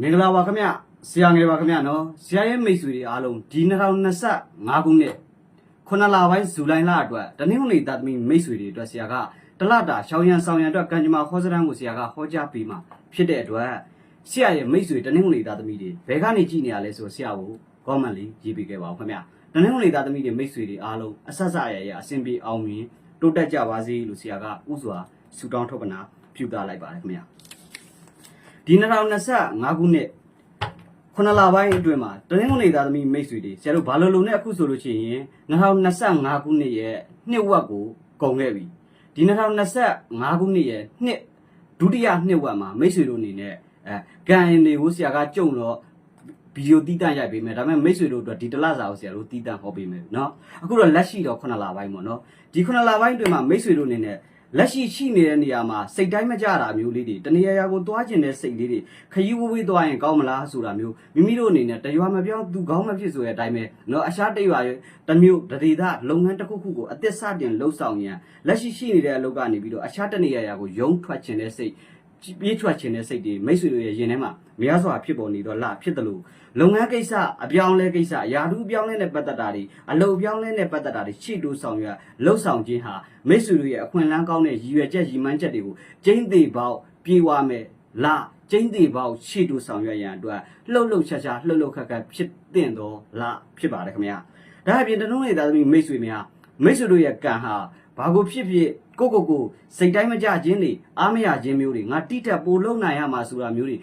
မင်္ဂလာပါခင်ဗျဆရာငယ်ပါခင်ဗျနော်ဆရာရဲ့မိတ်ဆွေတွေအားလုံးဒီ2025ခုနှစ်ခုနှစ်လပိုင်းဇူလိုင်လအတွက်တနင်္ဂနွေသားသမီးမိတ်ဆွေတွေအတွက်ဆရာကတလတာရှောင်းရန်ဆောင်ရန်အတွက်ကံကြမ္မာဟောစရန်ကိုဆရာကဟောကြားပေးမှာဖြစ်တဲ့အတွက်ဆရာရဲ့မိတ်ဆွေတနင်္ဂနွေသားသမီးတွေဘယ်ကနေကြည့်နေရလဲဆိုဆရာကို comment လေးရေးပေးခဲ့ပါဦးခင်ဗျတနင်္ဂနွေသားသမီးတွေမိတ်ဆွေတွေအားလုံးအဆက်ဆက်ရရအဆင်ပြေအောင်မြင်တိုးတက်ကြပါစေလို့ဆရာကဥစွာဆုတောင်းထုတ်ပနာပြုတာလိုက်ပါတယ်ခင်ဗျ ဒီ2025ခုနှစ် ခုနစ်လပိုင်းအတွင်းမှာတနင်္ဂနွေသားသမီးမိတ်ဆွေတွေဆရာတို့ဘာလို့လုံနဲ့အခုဆိုလို့ရှိရင်2025ခုနှစ်ရဲ့နှစ်ဝက်ကိုကုန်ခဲ့ပြီဒီ2025ခုနှစ်ရဲ့နှစ်ဒုတိယနှစ်ဝက်မှာမိတ်ဆွေတို့အနေနဲ့အဲကန်ရင်တွေကိုဆရာကကြုံတော့ဗီဒီယိုတီးတန့်ရိုက်ပေးမယ်ဒါပေမဲ့မိတ်ဆွေတို့အတွက်ဒီတစ်လစာကိုဆရာတို့တီးတန့်ဟောပေးမယ်เนาะအခုတော့လက်ရှိတော့ခုနစ်လပိုင်းပေါ့เนาะဒီခုနစ်လပိုင်းအတွင်းမှာမိတ်ဆွေတို့အနေနဲ့ လက်ရှိရှိနေတဲ့နေရာမှာစိတ်တိုင်းမကြတာမျိုးလေးတွေတနေရာရာကိုသွားကျင်တဲ့စိတ်လေးတွေခရီးဝေးဝေးသွားရင်ကောင်းမလားဆိုတာမျိုးမိမိတို့အနေနဲ့တရွာမပြောင်းသူကောင်းမဖြစ်ဆိုတဲ့အတိုင်းပဲเนาะအရှားတရွာရဲ့တစ်မျိုးတရေသားလုပ်ငန်းတစ်ခုခုကိုအသက်စတင်လှုပ်ဆောင်ရန်လက်ရှိရှိနေတဲ့အလုပ်ကနေပြီးတော့အရှားတနေရာရာကိုယုံထွက်ခြင်းတဲ့စိတ် ပြေးထွက်ခြင်းတဲ့စိတ်တွေမိတ်ဆွေတို့ရဲ့ရင်ထဲမှာများစွာဖြစ်ပေါ်နေတော့လဖြစ်တယ်လို့လုပ်ငန်းကိစ္စအပြောင်းလဲကိစ္စယာဓုအပြောင်းလဲနဲ့ပတ်သက်တာတွေအလုပ်အပြောင်းလဲနဲ့ပတ်သက်တာတွေရှေ့တိုးဆောင်ရွက်လှုပ်ဆောင်ခြင်းဟာမိတ်ဆွေတို့ရဲ့အခွင့်အလမ်းကောင်းတဲ့ရည်ရွယ်ချက်ရည်မှန်းချက်တွေကိုကျင်းသေးပေါက်ပြေဝမယ်လကျင်းသေးပေါက်ရှေ့တိုးဆောင်ရွက်ရန်အတွက်လှုပ်လှုပ်ရှားရှားလှုပ်လှုပ်ခက်ခက်ဖြစ်တဲ့တော့လဖြစ်ပါတယ်ခင်ဗျာဒါအပြင်တနုံးနေသားသမီးမိတ်ဆွေများမိတ်ဆွေတို့ရဲ့ကံဟာဘာကိုဖြစ်ဖြစ် ကိုကိုကိုစိတ်တိုင်းမကြခြင်းတွေအားမရခြင်းမျိုးတွေငါတိတက်ပိုလုံနိုင်ရမှာဆိုတာမျိုးတွေ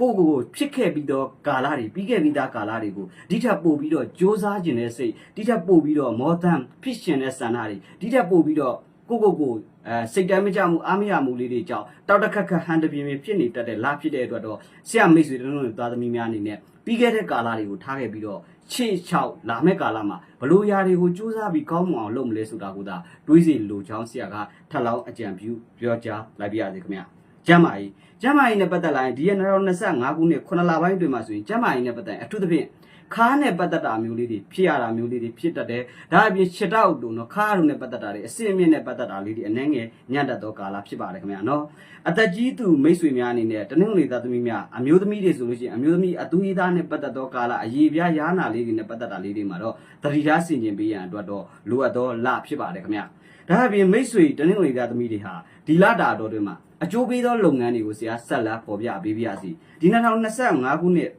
ကိုကိုကိုဖြစ်ခဲ့ပြီးတော့ကာလတွေပြီးခဲ့ပြီးသားကာလတွေကိုဒီထက်ပိုပြီးတော့စ조사ခြင်းတဲ့စိတ်ဒီထက်ပိုပြီးတော့မောတန်ဖြစ်ရှင်တဲ့ဆန္ဒတွေဒီထက်ပိုပြီးတော့ ကိုကိုကိုအဲစိတ်တိုင်းမကြမှုအားမရမှုလေးတွေကြောင့်တောက်တခက်ခက်ဟန်တပြင်းပြင်းဖြစ်နေတတ်တဲ့လာဖြစ်တဲ့အတွက်တော့ဆရာမိတ်ဆွေတို့တို့သားသမီးများအနေနဲ့ပြီးခဲ့တဲ့ကာလတွေကိုထားခဲ့ပြီးတော့ချေချောက်လာမဲ့ကာလမှာဘလို့ຢာတွေကိုစူးစမ်းပြီးကောင်းမွန်အောင်လုပ်မလဲဆိုတာကိုသာတွေးစီလိုချောင်းဆရာကထပ်လောင်းအကြံပြုပြောကြားလိုက်ပြရစေခင်ဗျာကျမ်းမာရေးကျမ်းမာရေးနဲ့ပတ်သက်လာရင်ဒီရ2025ခုနှစ်9လပိုင်းအတွင်းမှာဆိုရင်ကျမ်းမာရေးနဲ့ပတ်သက်ရင်အထူးသဖြင့် ခါးနဲ့ပတ်သက်တာမျိုးလေးတွေဖြစ်ရတာမျိုးလေးတွေဖြစ်တတ်တယ်ဒါအပြင်ခြေတောက်တို့နော်ခါးရုံနဲ့ပတ်သက်တာတွေအစင်အမြင့်နဲ့ပတ်သက်တာလေးတွေအနှဲငယ်ညံ့တတ်သောကာလဖြစ်ပါတယ်ခင်ဗျာနော်အသက်ကြီးသူမိတ်ဆွေများအနေနဲ့တနင်္ဂနွေသားသမီးများအမျိုးသမီးတွေဆိုလို့ရှိရင်အမျိုးသမီးအသူရသားနဲ့ပတ်သက်သောကာလအရေးပြားရားနာလေးတွေနဲ့ပတ်သက်တာလေးတွေမှာတော့တတိထားဆင်ခြင်ပေးရန်အတွက်တော့လိုအပ်သောလဖြစ်ပါတယ်ခင်ဗျာဒါအပြင်မိတ်ဆွေတနင်္ဂနွေသားသမီးတွေဟာဒီလတာတော်တွေမှာအကျိုးပေးသောလုပ်ငန်းတွေကိုဆရာဆက်လက်ပေါ်ပြပေးပါရစေဒီ2025ခုနှစ်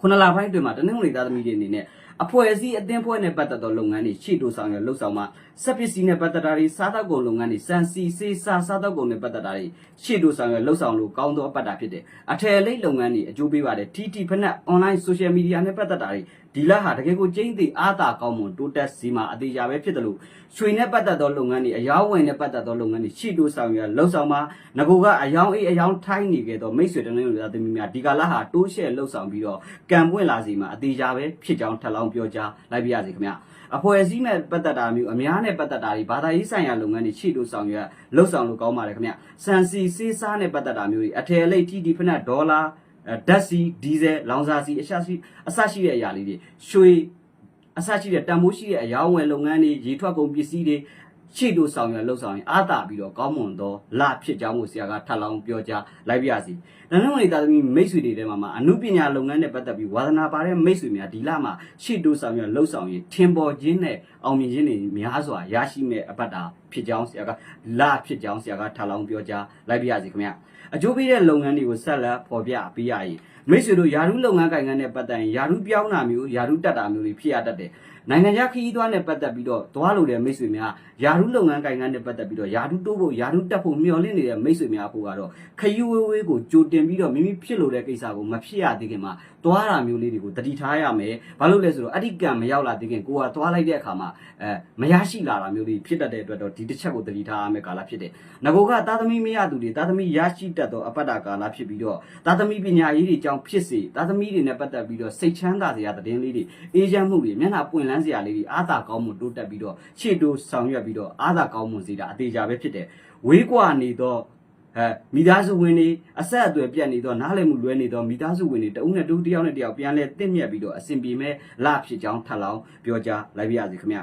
ခုနလပိုင်းအတွင်းမှာတနင်္ဂနွေသားသမီးတွေအနေနဲ့အဖွဲ့အစည်းအသင်းဖွဲ့နဲ့ပတ်သက်သောလုပ်ငန်းတွေရှေ့တိုးဆောင်ရလှုပ်ဆောင်မှာ စက်ပစ္စည်းနဲ့ပတ်သက်တာတွေစားသောက်ကုန်လုပ်ငန်းတွေစံစီစေးစားစားသောက်ကုန်နဲ့ပတ်သက်တာတွေရှေ့တိုးဆောင်ရလှုပ်ဆောင်လို့ကောင်းသောအပတ်တာဖြစ်တယ်အထယ်လိတ်လုပ်ငန်းတွေအကျိုးပေးပါတယ် TT ဖက်နဲ့ online social media နဲ့ပတ်သက်တာတွေဒီလဟာတကယ်ကိုကျင်းသေးအားသာကောင်းမွန်တိုးတက်စီမှာအသေးချာပဲဖြစ်တယ်လို့ရွှေနဲ့ပတ်သက်သောလုပ်ငန်းတွေအယောင်းဝယ်နဲ့ပတ်သက်သောလုပ်ငန်းတွေရှေ့တိုးဆောင်ရလှုပ်ဆောင်မှာငကိုကအယောင်းအေးအယောင်းထိုင်းနေခဲ့သောမိတ်ဆွေတနင်္ဂနွေသားသမီးများဒီကလဟာတိုးရှဲလှုပ်ဆောင်ပြီးတော့ကံပွင့်လာစီမှာအသေးချာပဲဖြစ်ကြောင်းထပ်လောင်းပြောကြားလိုက်ပြရစီခင်ဗျာ အဖွဲ့အစည်းနဲ့ပတ်သက်တာမျိုးအများနဲ့ပတ်သက်တာတွေဘာသာရေးဆိုင်ရာလုပ်ငန်းတွေရှေ့တိုးဆောင်ရလှုပ်ဆောင်လို့ကောင်းပါတယ်ခင်ဗျာစံစီစေးစားနဲ့ပတ်သက်တာမျိုးတွေအထယ်လိတ် TT ဖက်နဲ့ဒေါ်လာအဲဓာတ်စီဒီဇယ်လောင်စာစီအရှာစီအစရှိတဲ့အရာလေးတွေရွှေအစရှိတဲ့တန်မိုးရှိတဲ့အယောင်းဝယ်လုပ်ငန်းတွေရေထွက်ကုန်ပစ္စည်းတွေ ရှေ့တို့ဆောင်ရလှုပ်ဆောင်ရင်အာသာပြီးတော့ကောင်းမွန်သောလဖြစ်ကြောင်းကိုဆရာကထပ်လောင်းပြောကြားလိုက်ပြစီ။နောက်နောက်နေတာသမီးမိတ်ဆွေတွေထဲမှာမှာအမှုပညာလုပ်ငန်းနဲ့ပတ်သက်ပြီးဝါသနာပါတဲ့မိတ်ဆွေများဒီလမှာရှေ့တို့ဆောင်ရလှုပ်ဆောင်ရင်ထင်ပေါ်ခြင်းနဲ့အောင်မြင်ခြင်းတွေများစွာရရှိမဲ့အပတ်တာဖြစ်ကြောင်းဆရာကလဖြစ်ကြောင်းဆရာကထပ်လောင်းပြောကြားလိုက်ပြစီခင်ဗျ။အကျိုးပေးတဲ့လုပ်ငန်းတွေကိုဆက်လက်ဖော်ပြပေးရည်မိတ်ဆွေတို့ယာရုလုပ်ငန်းကိုင်ငန်းနဲ့ပတ်သက်ရင်ယာရုပြောင်းတာမျိုးယာရုတက်တာမျိုးတွေဖြစ်ရတတ်တယ်နိုင်ငံခြားခရီးသွားနဲ့ပတ်သက်ပြီးတော့သွားလို့တဲ့မိတ်ဆွေများယာရုလုပ်ငန်းကိုင်ငန်းနဲ့ပတ်သက်ပြီးတော့ယာရုတိုးဖို့ယာရုတက်ဖို့မျှော်လင့်နေတဲ့မိတ်ဆွေများဖို့ကတော့ခရီးဝေးဝေးကိုကြိုတင်ပြီးတော့မိမိဖြစ်လို့တဲ့ကိစ္စကိုမဖြစ်ရသေးခင်မှာသွားတာမျိုးလေးတွေကိုတတိထားရမယ်ဘာလို့လဲဆိုတော့အဓိကမရောက်လာသေးခင်ကိုကသွားလိုက်တဲ့အခါမှာအဲမရရှိလာတာမျိုးလေးဖြစ်တတ်တဲ့အတွက်တော့ဒီတစ်ချက်ကိုတတိထားရမယ်ကာလဖြစ်တယ်ငကိုကသားသမီးမရသူတွေသားသမီးရရှိတတ်သောအပတ္တကာလဖြစ်ပြီးတော့သားသမီးပညာရေးတွေကြောင့်ဖြစ်စေသားသမီးတွေနဲ့ပတ်သက်ပြီးတော့စိတ်ချမ်းသာစရာသတင်းလေးတွေအေးချမ်းမှုတွေမျက်နှာပွင့်လန်းစရာလေးတွေအားသာကောင်းမှုတိုးတက်ပြီးတော့ရှေ့တိုးဆောင်ရွက်ပြီးတော့အားသာကောင်းမှုစေတာအသေးချာပဲဖြစ်တယ်ဝေးကွာနေတော့အဲမိသားစုဝင်တွေအဆက်အသွယ်ပြတ်နေတော့နားလည်မှုလွဲနေတော့မိသားစုဝင်တွေတဦးနဲ့တူတယောက်နဲ့တယောက်ပြန်လဲတင့်မြတ်ပြီးတော့အစဉ်ပြေမဲ့လဖြစ်ကြောင်းထပ်လောင်းပြောကြားလိုက်ပါရစေခင်ဗျ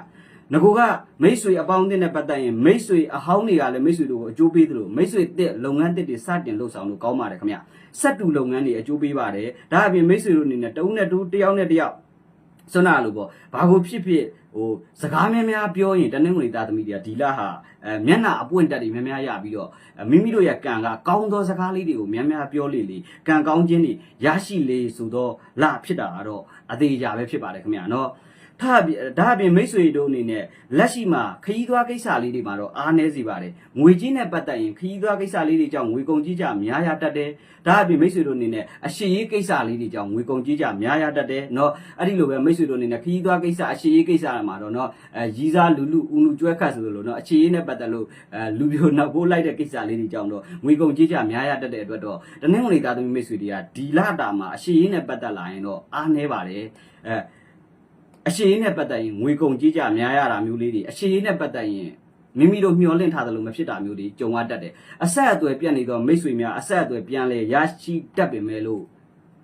ငကိုကမိတ်ဆွေအပေါင်းအသင်းနဲ့ပတ်သက်ရင်မိတ်ဆွေအဟောင်းတွေကလည်းမိတ်ဆွေတို့ကိုအကျိုးပေးသလိုမိတ်ဆွေတစ်လုပ်ငန်းတစ်တွေစတင်လှုပ်ဆောင်လို့ကောင်းပါတယ်ခင်ဗျစက်တူလုပ်ငန်းတွေအကျိုးပေးပါတယ်ဒါအပြင်မိတ်ဆွေတို့အနေနဲ့တဦးနဲ့တူတစ်ယောက်နဲ့တစ်ယောက် စွနာလို့ပေါ့ဘာကိုဖြစ်ဖြစ်ဟိုစကားများများပြောရင်တနင်္ဂနွေသားသမီးတွေကဒီလဟာအဲမျက်နှာအပွင့်တက်တွေများများရပြီးတော့အဲမိမိတို့ရဲ့ကံကကောင်းသောစကားလေးတွေကိုများများပြောလေလေကံကောင်းခြင်းတွေရရှိလေဆိုတော့လဖြစ်တာကတော့အသေးအကြပဲဖြစ်ပါတယ်ခင်ဗျာနော် ထားပြီဒါအပြင်မိတ်ဆွေတို့အနေနဲ့လက်ရှိမှာခရီးသွားကိစ္စလေးတွေမှာတော့အားနည်းစီပါတယ်ငွေကြီးနဲ့ပတ်သက်ရင်ခရီးသွားကိစ္စလေးတွေကြောင့်ငွေကုန်ကြီးကြများရတတ်တယ်ဒါအပြင်မိတ်ဆွေတို့အနေနဲ့အရှိရေးကိစ္စလေးတွေကြောင့်ငွေကုန်ကြီးကြများရတတ်တယ်เนาะအဲ့ဒီလိုပဲမိတ်ဆွေတို့အနေနဲ့ခရီးသွားကိစ္စအရှိရေးကိစ္စမှာတော့เนาะအဲရီးစားလူလူဦးလူကျွဲခတ်ဆိုလိုเนาะအရှိရေးနဲ့ပတ်သက်လို့အဲလူပြိုနောက်ပိုးလိုက်တဲ့ကိစ္စလေးတွေကြောင့်တော့ငွေကုန်ကြီးကြများရတတ်တဲ့အတွက်တော့တနင်္ဂနွေသားသမီးမိတ်ဆွေတွေကဒီလတာမှာအရှိရေးနဲ့ပတ်သက်လာရင်တော့အားနည်းပါတယ်အဲ အရှိန်နဲ့ပတ်သက်ရင်ငွေကုန်ကြေးကြများရတာမျိုးလေးတွေအရှိန်နဲ့ပတ်သက်ရင်မိမိတို့မျှော်လင့်ထားသလိုမဖြစ်တာမျိုးတွေကြုံရတတ်တယ်အဆက်အသွယ်ပြတ်နေတော့မိတ်ဆွေများအဆက်အသွယ်ပြန်လဲရရှိတတ်ပင်မဲ့လို့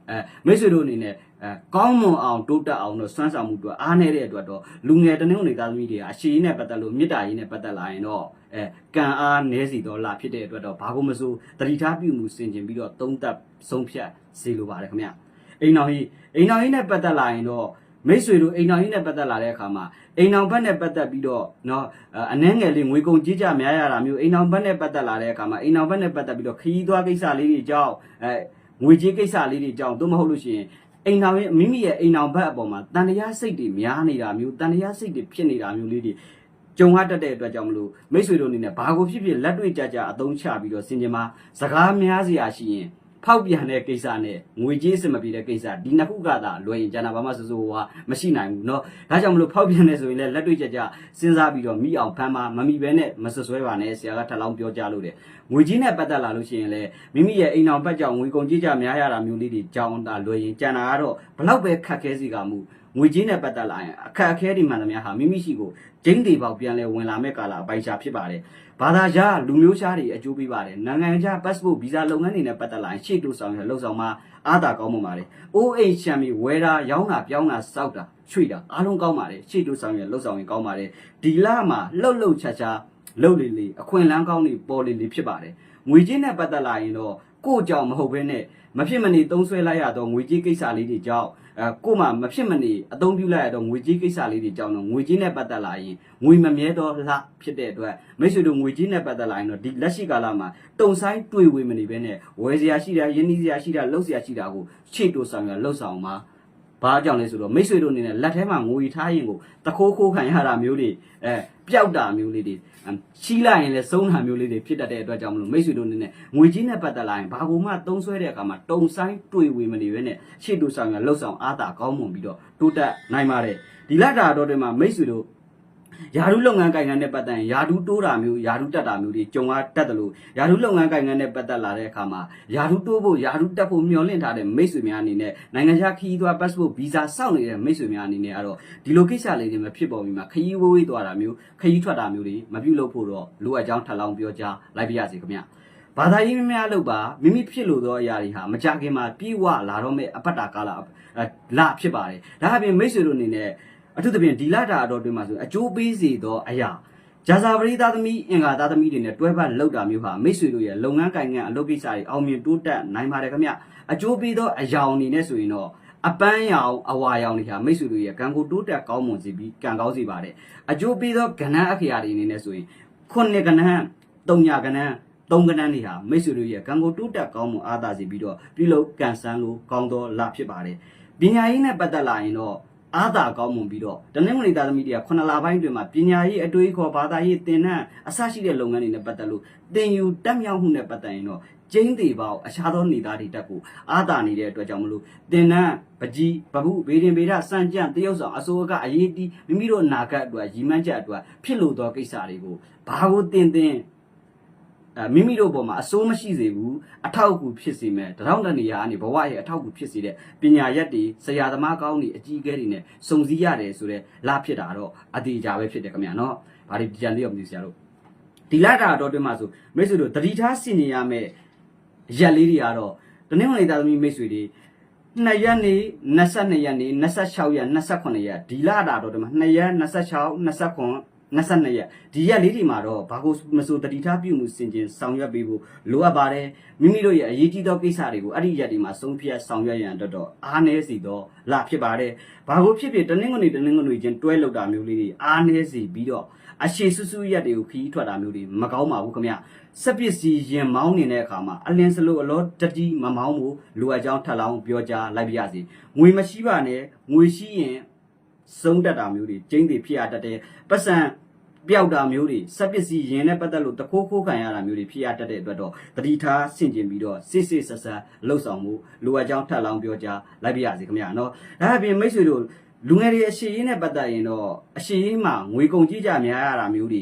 အဲမိတ်ဆွေတို့အနေနဲ့အဲကောင်းမွန်အောင်တိုးတက်အောင်တော့စွမ်းဆောင်မှုအတွက်အားနေတဲ့အတွက်တော့လူငယ်တနင်္ဂနွေသားသမီးတွေကအရှိန်နဲ့ပတ်သက်လို့မေတ္တာရေးနဲ့ပတ်သက်လာရင်တော့အဲကံအားနည်းစီတော့လာဖြစ်တဲ့အတွက်တော့ဘာကိုမစိုးတတိထားပြုမှုစင်ကျင်ပြီးတော့သုံးသပ်ဆုံးဖြတ်စေလိုပါတယ်ခင်ဗျအိမ်တော်ကြီးအိမ်တော်ကြီးနဲ့ပတ်သက်လာရင်တော့ မိတ်ဆွေတို့အိမ်တော်ကြီးနဲ့ပတ်သက်လာတဲ့အခါမှာအိမ်တော်ဘက်နဲ့ပတ်သက်ပြီးတော့နော်အနှဲငယ်လေးငွေကုန်ကြေးကြများရတာမျိုးအိမ်တော်ဘက်နဲ့ပတ်သက်လာတဲ့အခါမှာအိမ်တော်ဘက်နဲ့ပတ်သက်ပြီးတော့ခရီးသွားကိစ္စလေးတွေကြောင့်အဲငွေကြေးကိစ္စလေးတွေကြောင့်သို့မဟုတ်လို့ရှိရင်အိမ်တော်ရဲ့မိမိရဲ့အိမ်တော်ဘက်အပေါ်မှာတန်တရားစိတ်တွေများနေတာမျိုးတန်တရားစိတ်တွေဖြစ်နေတာမျိုးလေးတွေကြုံရတတ်တဲ့အတွက်ကြောင့်မလို့မိတ်ဆွေတို့အနေနဲ့ဘာကိုဖြစ်ဖြစ်လက်တွေ့ကြကြအသုံးချပြီးတော့စင်ကြမှာစကားများစရာရှိရင် ဖောက်ပြန်တဲ့ကိစ္စနဲ့ငွေကြေးစင်မပြေတဲ့ကိစ္စဒီနှစ်ခုကသာလွယ်ရင်ကျန်တာဘာမှစိုးစိုးဝါမရှိနိုင်ဘူးเนาะဒါကြောင့်မလို့ဖောက်ပြန်နေဆိုရင်လည်းလက်တွေ့ကြကြစဉ်းစားပြီးတော့မိအောင်ဖမ်းပါမမိဘဲနဲ့မဆွဆွဲပါနဲ့ဆရာကထပ်လောင်းပြောကြလို့တယ်ငွေကြေးနဲ့ပတ်သက်လာလို့ရှိရင်လည်းမိမိရဲ့အိမ်အောင်ဘက်ကြောင့်ငွေကုန်ကြေးကြများရတာမျိုးလေးတွေကြောင်းတာလွယ်ရင်ကျန်တာကတော့ဘလောက်ပဲခက်ခဲစီကမှု ငွေကြေးနဲ့ပတ်သက်လာရင်အခက်အခဲတွေမှန်သမျှဟာမိမိရှိကိုဂျိန်းတွေပေါက်ပြန်လဲဝင်လာမဲ့ကာလအပိုင်ရှာဖြစ်ပါတယ်ဘာသာခြားလူမျိုးခြားတွေအကျိုးပေးပါတယ်နိုင်ငံခြား passport visa လုပ်ငန်းတွေနဲ့ပတ်သက်လာရင်ရှေ့တိုးဆောင်ရလှုပ်ဆောင်မှာအားသာကောင်းမှုပါတယ်။ OH ချမ်းပြီးဝယ်တာရောင်းတာပြောင်းတာစောက်တာချွေတာအားလုံးကောင်းပါတယ်ရှေ့တိုးဆောင်ရလှုပ်ဆောင်ရင်ကောင်းပါတယ်ဒီလမှာလှုပ်လှုပ်ချာချာလှုပ်လေလေအခွင့်အလန်းကောင်းတွေပေါ်လေလေဖြစ်ပါတယ်ငွေကြေးနဲ့ပတ်သက်လာရင်တော့ကိုယ့်ကြောင့်မဟုတ်ဘဲနဲ့မဖြစ်မနေသုံးဆွဲလိုက်ရတော့ငွေကြေးကိစ္စလေးတွေကြောင့် အဲကို့မှာမဖြစ်မနေအသုံးပြုလိုက်ရတော့ငွေကြေးကိစ္စလေးတွေကြောင့်တော့ငွေကြေးနဲ့ပတ်သက်လာရင်ငွေမမြဲတော့လှဖြစ်တဲ့အတွက်မိတ်ဆွေတို့ငွေကြေးနဲ့ပတ်သက်လာရင်တော့ဒီလက်ရှိကာလမှာတုံဆိုင်တွေ့ဝေမနေဘဲနဲ့ဝယ်စရာရှိတာရင်းနှီးစရာရှိတာလှုပ်စရာရှိတာကိုခြေတိုးဆောင်ရလှုပ်ဆောင်မှာဘာကြောင့်လဲဆိုတော့မိတ်ဆွေတို့အနေနဲ့လက်ထဲမှာငွေထားရင်ကိုတခိုးခိုးခံရတာမျိုးတွေအဲပျောက်တာမျိုးလေးတွေ အမ်ချီးလိုက်ရင်လည်းဆုံးတာမျိုးလေးတွေဖြစ်တတ်တဲ့အတွက်ကြောင့်မလို့မိတ်ဆွေတို့အနေနဲ့ငွေကြီးနဲ့ပတ်သက်လာရင်ဘာကိုမှသုံးဆွဲတဲ့အခါမှာတုံဆိုင်တွေ့ဝေမနေဘဲနဲ့ရှေ့တူဆောင်ရလှုပ်ဆောင်အားတာကောင်းမွန်ပြီးတော့တိုးတက်နိုင်ပါတယ်ဒီလက်တာတော့တွေမှာမိတ်ဆွေတို့ ယာရုလုပ်ငန်းကိုင်ငန်းနဲ့ပတ်သက်ရင်ယာရုတိုးတာမျိုးယာရုတက်တာမျိုးတွေကြုံရတတ်တယ်လို့ယာရုလုပ်ငန်းကိုင်ငန်းနဲ့ပတ်သက်လာတဲ့အခါမှာယာရုတိုးဖို့ယာရုတက်ဖို့မျှော်လင့်ထားတဲ့မိတ်ဆွေများအနေနဲ့နိုင်ငံခြားခရီးသွား passport visa စောင့်နေတဲ့မိတ်ဆွေများအနေနဲ့ကတော့ဒီလိုကိစ္စလေးတွေမဖြစ်ပေါ်ပြီးမှခရီးဝေးဝေးသွားတာမျိုးခရီးထွက်တာမျိုးတွေမပြုလုပ်ဖို့တော့လိုအပ်ကြောင်းထပ်လောင်းပြောကြားလိုက်ပါရစေခင်ဗျဘာသာရေးများများလို့ပါမိမိဖြစ်လို့သောအရာတွေဟာမကြခင်မှာပြေဝလာတော့မဲ့အပတ်တာကာလအဲလဖြစ်ပါတယ်ဒါအပြင်မိတ်ဆွေတို့အနေနဲ့ အထူးသဖြင့်ဒီလတာအတော်တွင်မှာဆိုအကျိုးပေးစေသောအရာဂျာဇာပရိသသမီးအင်္ဂါသားသမီးတွေနဲ့တွဲပတ်လောက်တာမျိုးဟာမိတ်ဆွေတို့ရဲ့လုပ်ငန်းကိုင်ငန်းအလုပ်ကိစ္စတွေအောင်မြင်တိုးတက်နိုင်ပါတယ်ခင်ဗျအကျိုးပေးသောအရာအနေနဲ့ဆိုရင်တော့အပန်းရောင်အဝါရောင်တွေဟာမိတ်ဆွေတို့ရဲ့ကံကိုတိုးတက်ကောင်းမွန်စေပြီးကံကောင်းစေပါတယ်အကျိုးပေးသောကဏ္ဍအခရာတွေအနေနဲ့ဆိုရင်ခုနှစ်ကဏ္ဍသုံးညာကဏ္ဍသုံးကဏ္ဍတွေဟာမိတ်ဆွေတို့ရဲ့ကံကိုတိုးတက်ကောင်းမွန်အားသာစေပြီးတော့ပြုလုပ်ကန်ဆန်းလို့ကောင်းသောလဖြစ်ပါတယ်ပညာရေးနဲ့ပတ်သက်လာရင်တော့ အားသာကောင်းမွန်ပြီးတော့တနင်္ဂနွေသားသမီးတွေကခုနှစ်လပိုင်းတွင်မှာပညာရေးအတွေးခေါ်ဘာသာရေးသင်တန်းအစရှိတဲ့လုပ်ငန်းတွေနဲ့ပတ်သက်လို့သင်ယူတက်မြောက်မှုနဲ့ပတ်သက်ရင်တော့ကျင်းသေးပေါအခြားသောနေသားတွေတက်ကိုအားသာနေတဲ့အတွက်ကြောင့်မလို့သင်တန်းပကြီးဗဟုဗေဒင်ဗေဒစံကြံတရုပ်ဆောင်အစိုးရကအရေးတီးမိမိတို့နာဂတ်အတွက်ရည်မှန်းချက်အတွက်ဖြစ်လို့သောကိစ္စတွေကိုဘာကိုသင်သင်အဲ မိမိတို့ဘောမှာအစိုးမရှိစေဘူးအထောက်အကူဖြစ်စေမဲ့တရောင်းတနေရာကနေဘဝရဲ့အထောက်အကူဖြစ်စေတဲ့ပညာရက်တွေဆရာသမားကောင်းတွေအကြီးအကဲတွေနဲ့စုံစည်းရတယ်ဆိုတော့လာဖြစ်တာတော့အတေကြပဲဖြစ်တယ်ခင်ဗျာနော်ဘာဒီကြံလေးရောမသိဆရာတို့ဒီလာတာတော့တွင်မှာဆိုမိတ်ဆွေတို့တတိထားစင်နေရမဲ့ရက်လေးတွေကတော့တနင်္ဂနွေသားသမီးမိတ်ဆွေတွေ2ရက်နေ့22ရက်နေ့26ရက်28ရက်ဒီလတာတော့ဒီမှာ2ရက်26 29 22ရက်ဒီရက်လေးဒီမှာတော့ဘာကိုမဆိုတတိထားပြုမှုစင်ကျင်ဆောင်ရွက်ပေးဖို့လိုအပ်ပါတယ်မိမိတို့ရဲ့အရေးကြီးသောကိစ္စတွေကိုအဲ့ဒီရက်ဒီမှာဆုံးဖြတ်ဆောင်ရွက်ရန်အတွက်တော့အားနည်းစီတော့လာဖြစ်ပါတယ်ဘာကိုဖြစ်ဖြစ်တနင်္ဂနွေတနင်္ဂနွေချင်းတွဲလောက်တာမျိုးလေးတွေအားနည်းစီပြီးတော့အရှိဆူဆူရက်တွေကိုခီးထွက်တာမျိုးတွေမကောင်းပါဘူးခင်ဗျစက်ပစ္စည်းရင်မောင်းနေတဲ့အခါမှာအလင်းစလို့အလောတတိမမောင်းဘူးလိုအပ်ကြောင်းထပ်လောင်းပြောကြားလိုက်ပါရစေငွေမရှိပါနဲ့ငွေရှိရင်ဆုံးတက်တာမျိုးတွေကျင်းတွေဖြစ်ရတတ်တယ်ပတ်စံ ပျောက်တာမျိုးတွေစက်ပစ္စည်းရင်းနဲ့ပတ်သက်လို့တခိုးခိုးခံရတာမျိုးတွေဖြစ်ရတတ်တဲ့အတွက်တော့တတိထားဆင်ကျင်ပြီးတော့စစ်စစ်ဆက်ဆက်လှုပ်ဆောင်မှုလိုအပ်ကြောင်းထပ်လောင်းပြောကြားလိုက်ပါရစေခင်ဗျာနော်ဒါအပြင်မိတ်ဆွေတို့လူငယ်တွေအရှိရင်းနဲ့ပတ်သက်ရင်တော့အရှိရင်းမှာငွေကုန်ကြီးကြများရတာမျိုးတွေ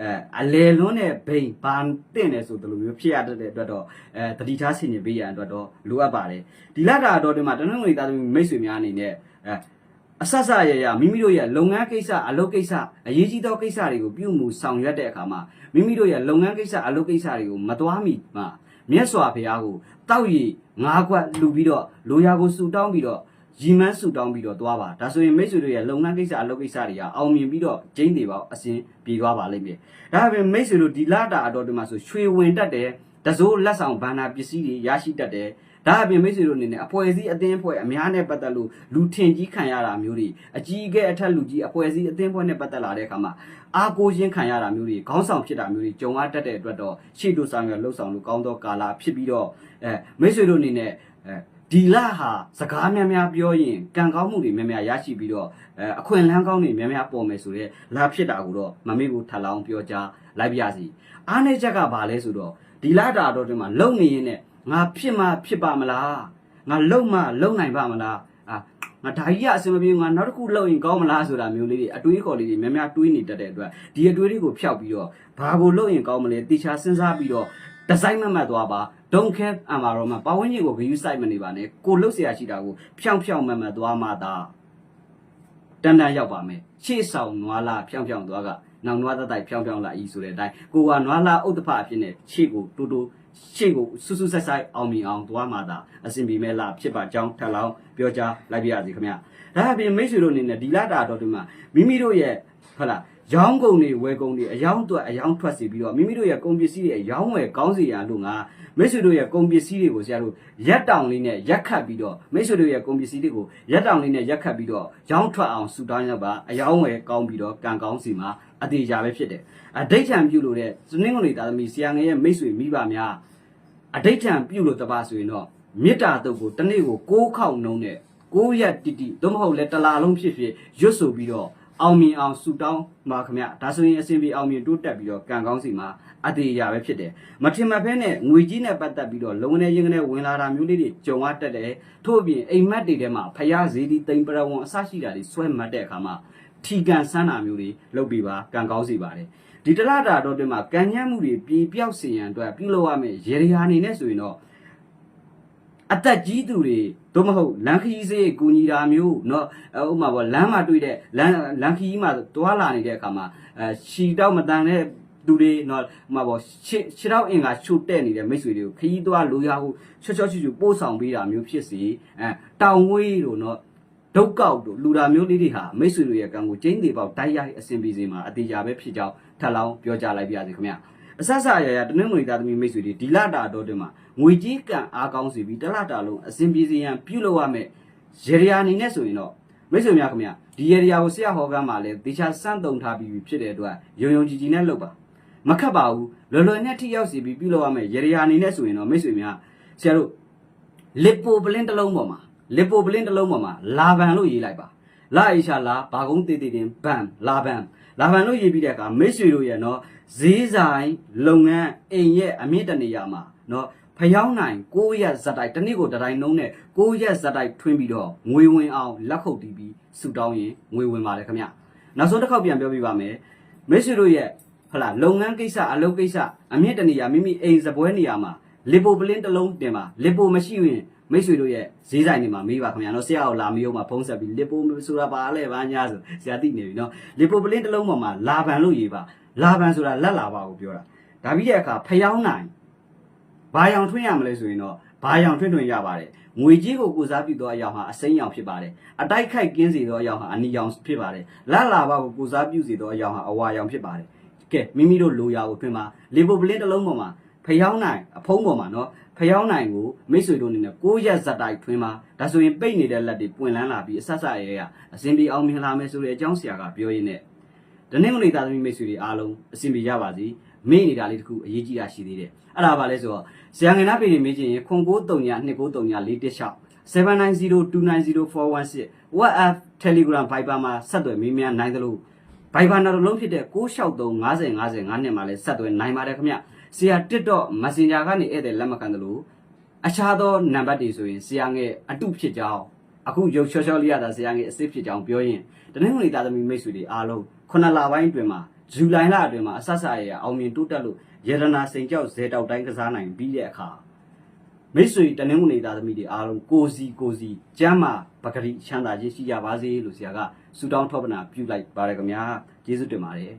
အဲအလေလွန်းတဲ့ဘိန်ဘာတင်တယ်ဆိုတလိုမျိုးဖြစ်ရတတ်တဲ့အတွက်တော့အဲတတိထားဆင်ကျင်ပေးရန်အတွက်တော့လိုအပ်ပါတယ်ဒီလတာတော့ဒီမှာတနင်္ဂနွေသားသမီးမိတ်ဆွေများအနေနဲ့အဲ အဆက်ဆက်ရရမိမိတို့ရဲ့လုပ်ငန်းကိစ္စအလုပ်ကိစ္စအရေးကြီးသောကိစ္စတွေကိုပြုမှုဆောင်ရွက်တဲ့အခါမှာမိမိတို့ရဲ့လုပ်ငန်းကိစ္စအလုပ်ကိစ္စတွေကိုမတွားမိမှာမြတ်စွာဘုရားကိုတောက်ရည်ငါးခွက်လှူပြီးတော့လိုရာကိုဆူတောင်းပြီးတော့ရီမန်းဆူတောင်းပြီးတော့သွားပါဒါဆိုရင်မိတ်ဆွေတို့ရဲ့လုပ်ငန်းကိစ္စအလုပ်ကိစ္စတွေကအောင်မြင်ပြီးတော့ကျင်းတွေပေါ့အစဉ်ပြေသွားပါလိမ့်မယ်ဒါပေမဲ့မိတ်ဆွေတို့ဒီလာတာအတော်ဒီမှာဆိုရွှေဝင်တတ်တယ်တစိုးလက်ဆောင်ဘန္နာပစ္စည်းတွေရရှိတတ်တယ် ဒါအပြင်မိတ်ဆွေတို့အနေနဲ့အဖွဲ့အစည်းအသင်းအဖွဲ့အများနဲ့ပတ်သက်လို့လူထင်ကြီးခံရတာမျိုးတွေအကြီးအကဲအထက်လူကြီးအဖွဲ့အစည်းအသင်းအဖွဲ့နဲ့ပတ်သက်လာတဲ့အခါမှာအားကိုးခြင်းခံရတာမျိုးတွေခေါင်းဆောင်ဖြစ်တာမျိုးတွေကြုံရတတ်တဲ့အတွက်တော့ရှေ့တို့ဆောင်ရလှုပ်ဆောင်လို့ကောင်းသောကာလဖြစ်ပြီးတော့အဲမိတ်ဆွေတို့အနေနဲ့အဲဒီလဟာစကားများများပြောရင်ကံကောင်းမှုတွေများများရရှိပြီးတော့အဲအခွင့်အလမ်းကောင်းတွေများများပေါ်မယ်ဆိုတော့လာဖြစ်တာကိုတော့မမေ့ဘူးထပ်လောင်းပြောကြားလိုက်ပါရစီအားနေချက်ကဘာလဲဆိုတော့ဒီလာတာတော့ဒီမှာလုံနေရင်နဲ့ ငါဖြစ်မှဖြစ်ပါမလားငါလုံမှလုံနိုင်ပါမလားအာငါဒါကြီးကအစင်မပြေဘူးငါနောက်တစ်ခုလုံရင်ကောင်းမလားဆိုတာမျိုးလေးတွေအတွေးခေါ်လေးတွေများများတွေးနေတတ်တဲ့အတွက်ဒီအတွေးတွေကိုဖျောက်ပြီးတော့ဘာကိုလုံရင်ကောင်းမလဲတေချာစဉ်းစားပြီးတော့ဒီဇိုင်းမမှတ်သွားပါ don't care အမှာတော့မှပတ်ဝန်းကျင်ကို view site မနေပါနဲ့ကိုလှုပ်เสียရှိတာကိုဖြောင်းဖြောင်းမှတ်မှတ်သွားမှသာတန်တန်ရောက်ပါမယ်ရှေ့ဆောင်နွားလာဖြောင်းဖြောင်းသွားကနောင်နွားသက်တိုက်ဖြောင်းဖြောင်းလာဤဆိုတဲ့အတိုင်းကိုကနွားလာဥဒ္ဒဖအဖြစ်နဲ့ရှေ့ကိုတူတူ ရှေ့ကိုဆူဆူဆက်ဆက်အောင်မြင်အောင်သွားမှသာအဆင်ပြေမဲ့လားဖြစ်ပါကြောင်းထပ်လောင်းပြောကြားလိုက်ပါရစေခင်ဗျာဒါအပြင်မိတ်ဆွေတို့အနေနဲ့ဒီလာတာတော့ဒီမှာမိမိတို့ရဲ့ဟုတ်လား ရောင်းကုန်တွေဝယ်ကုန်တွေအယောင်းအတွက်အယောင်းထွက်စီပြီးတော့မိမိတို့ရဲ့ကုန်ပစ္စည်းတွေအယောင်းဝယ်ကောင်းစီရလို့ငါမိတ်ဆွေတို့ရဲ့ကုန်ပစ္စည်းတွေကိုဆရာတို့ရက်တောင်လေးနဲ့ရက်ခတ်ပြီးတော့မိတ်ဆွေတို့ရဲ့ကုန်ပစ္စည်းတွေကိုရက်တောင်လေးနဲ့ရက်ခတ်ပြီးတော့ရောင်းထွက်အောင်ဆူတောင်းရပါအယောင်းဝယ်ကောင်းပြီးတော့ကံကောင်းစီမှာအသေးချာပဲဖြစ်တယ်အဒိဋ္ဌံပြုလို့တဲ့စနင်းကုန်တွေတာသမီဆရာငယ်ရဲ့မိတ်ဆွေမိဘများအဒိဋ္ဌံပြုလို့တပါဆိုရင်တော့မေတ္တာတုတ်ကိုတစ်နေ့ကို6ခေါက်နှုံးတဲ့6ရက်တိတိသို့မဟုတ်လဲတစ်လာလုံးဖြစ်ဖြစ်ရွတ်ဆိုပြီးတော့ အောင်မြင်အောင်ဆူတောင်းပါခင်ဗျဒါဆိုရင်အစဉ်ပြေအောင်မြင်တိုးတက်ပြီးတော့ကံကောင်းစီမှာအတေရပဲဖြစ်တယ်မထင်မှတ်ဖဲနဲ့ငွေကြီးနဲ့ပတ်သက်ပြီးတော့လုံနေရင်ကနေဝင်လာတာမျိုးလေးတွေကြုံရတတ်တယ်ထို့အပြင်အိမ်မက်တွေထဲမှာဖယားဈေးဒီတိမ်ပရဝံအစရှိတာတွေဆွဲမှတ်တဲ့အခါမှာထီကန်ဆန်းတာမျိုးတွေလုပ်ပြီးပါကံကောင်းစီပါတယ်ဒီတလတာတော့တင်မှာကံညမ်းမှုတွေပြေပြောက်စေရန်အတွက်ပြုလုပ်ရမယ်ရေရာအနေနဲ့ဆိုရင်တော့ အသက်ကြီးသူတွေတို့မဟုတ်လမ်းခရီးစေးကူညီတာမျိုးเนาะဥပမာပေါ့လမ်းမှာတွေ့တဲ့လမ်းလမ်းခရီးမှာတွာလာနေတဲ့အခါမှာအဲရှီတောက်မတန်တဲ့သူတွေเนาะဥပမာပေါ့ရှစ်ရှစ်တောက်အင်္ဂါချို့တဲ့နေတဲ့မိတ်ဆွေတွေကိုခရီးသွားလိုရဟုချောချောချူချူပို့ဆောင်ပေးတာမျိုးဖြစ်စီအဲတောင်ဝေးတို့เนาะဒုတ်ကောက်တို့လူတာမျိုးလေးတွေဟာမိတ်ဆွေတွေရဲ့ကံကိုကျင်းသေးပေါက်တိုက်ရိုက်အစဉ်ပြေစီမှာအသေးချာပဲဖြစ်ကြောင်းထပ်လောင်းပြောကြားလိုက်ပါရစေခင်ဗျာ အဆက်ဆက်ရရတနင်္ဂနွေသားသမီးမိတ်ဆွေတွေဒီလတာတော့တင်မှာငွေကြီးကံအားကောင်းစီပြီးတလတာလုံးအစဉ်ပြေစီရန်ပြုလုပ်ရမယ်ရေရီယာအနေနဲ့ဆိုရင်တော့မိတ်ဆွေများခင်ဗျဒီရေရီယာကိုဆရာဟောကမ်းမှာလဲတေချာစမ်းတုံထားပြီးဖြစ်တဲ့အတွက်ယုံယုံကြည်ကြည်နဲ့လုပ်ပါမခတ်ပါဘူးလွယ်လွယ်နဲ့ထိရောက်စီပြီးပြုလုပ်ရမယ်ရေရီယာအနေနဲ့ဆိုရင်တော့မိတ်ဆွေများဆရာတို့လစ်ပိုပလင်းတစ်လုံးပေါ်မှာလစ်ပိုပလင်းတစ်လုံးပေါ်မှာလာဗန်လို့ရေးလိုက်ပါလာအိရှာလာဘာကုန်းတေးတေးတင်ဘန်လာဗန်လာဗန်လို့ရေးပြီးတဲ့အခါမိတ်ဆွေတို့ရဲ့နော် ဈေးဆိုင်လုပ်ငန်းအိမ်ရဲ့အမြင့်တနေရာမှာเนาะဖျောင်းနိုင်6ရက်ဇက်တိုက်တစ်နေ့ကိုတစ်တိုင်းနှုံးနဲ့6ရက်ဇက်တိုက်ထွင်းပြီးတော့ငွေဝင်အောင်လက်ခုပ်တီးပြီးဆူတောင်းရင်ငွေဝင်ပါတယ်ခင်ဗျနောက်ဆုံးတစ်ခေါက်ပြန်ပြောပြပါမယ်မိတ်ဆွေတို့ရဲ့ဟလာလုပ်ငန်းကိစ္စအလုပ်ကိစ္စအမြင့်တနေရာမိမိအိမ်စပွဲနေရာမှာလီပိုပလင်းတစ်လုံးတင်ပါလီပိုမရှိရင်မိတ်ဆွေတို့ရဲ့ဈေးဆိုင်တွေမှာမေးပါခင်ဗျာနော်ဆရာကိုလာမေးအောင်မှာဖုံးဆက်ပြီးလီပိုဆိုတာပါလဲဘာညာဆိုဆရာသိနေပြီနော်လီပိုပလင်းတစ်လုံးပေါ်မှာလာဗန်လို့ရေးပါ လာဗန်ဆိုတာလက်လာပါကိုပြောတာဒါပြီးတဲ့အခါဖျောင်းနိုင်ဘာရောင်ထွင်းရမလဲဆိုရင်တော့ဘဘာရောင်ထွန်းထွန်းရပါတယ်ငွေကြီးကိုကိုစားပြုသောအရောင်ဟာအစိမ်းရောင်ဖြစ်ပါတယ်အတိုက်ခိုက်ကင်းစေသောအရောင်ဟာအနီရောင်ဖြစ်ပါတယ်လလာဘကိုကိုစားပြုစေသောအရောင်ဟာအဝါရောင်ဖြစ်ပါတယ်ကဲမိမိတို့လိုရာကိုထွန်းမှာလေပုတ်ပလင်းတစ်လုံးပေါ်မှာဖျောင်းနိုင်အဖုံးပေါ်မှာနော်ဖျောင်းနိုင်ကိုမိတ်ဆွေတို့အနေနဲ့ကိုရက်ဇက်တိုက်ထွန်းမှာဒါဆိုရင်ပိတ်နေတဲ့လက်တွေပွင့်လန်းလာပြီးအဆက်ဆက်ရဲရအစဉ်ပြေအောင်မြင်လာမယ်ဆိုတဲ့အကြောင်းဆရာကပြောရင်းနဲ့ ဒနေ့မနေ့သားသမီးမိတ်ဆွေတွေအားလုံးအဆင်ပြေကြပါစေမေ့နေတာလေးတခုအရေးကြီးတာရှိသေးတယ်အဲ့ဒါပါလဲဆိုတော့ဇာငင်နာပေတွေမေးချင်ရင်ခွန်939 239 416 WhatsApp Telegram Viber မှာဆက်သွယ်မေးမြန်းနိုင်သလို Viber နောက်တစ်လုံးဖြစ်တဲ့663 50 50 9နှစ်မှာလည်းဆက်သွယ်နိုင်ပါတယ်ခင်ဗျဆရာ TikTok Messenger ကနေဧည့်သည်လက်မခံသလိုအခြားသောနံပါတ်တွေဆိုရင်ဆရာငယ်အတုဖြစ်ကြောင်း အခုရုပ်ချောချောလေးရတာဆရာငယ်အစ်စ်ဖြစ်ကြောင်းပြောရင်တနင်္ဂနွေသားသမီးမိတ်ဆွေတွေအားလုံးခုနှစ်လပိုင်းအတွင်းမှာဇူလိုင်လအတွင်းမှာအဆက်ဆက်ရရအောင်မြင်တိုးတက်လို့ရတနာစိန်ကြောက်ဇဲတောက်တိုင်းကစားနိုင်ပြီးတဲ့အခါမိတ်ဆွေတနင်္ဂနွေသားသမီးတွေအားလုံးကိုစီကိုစီကျမ်းမာပဂရိချမ်းသာခြင်းရှိကြပါစေလို့ဆရာကဆုတောင်းထောက်ပနာပြုလိုက်ပါတယ်ခင်ဗျာကျေးဇူးတင်ပါတယ်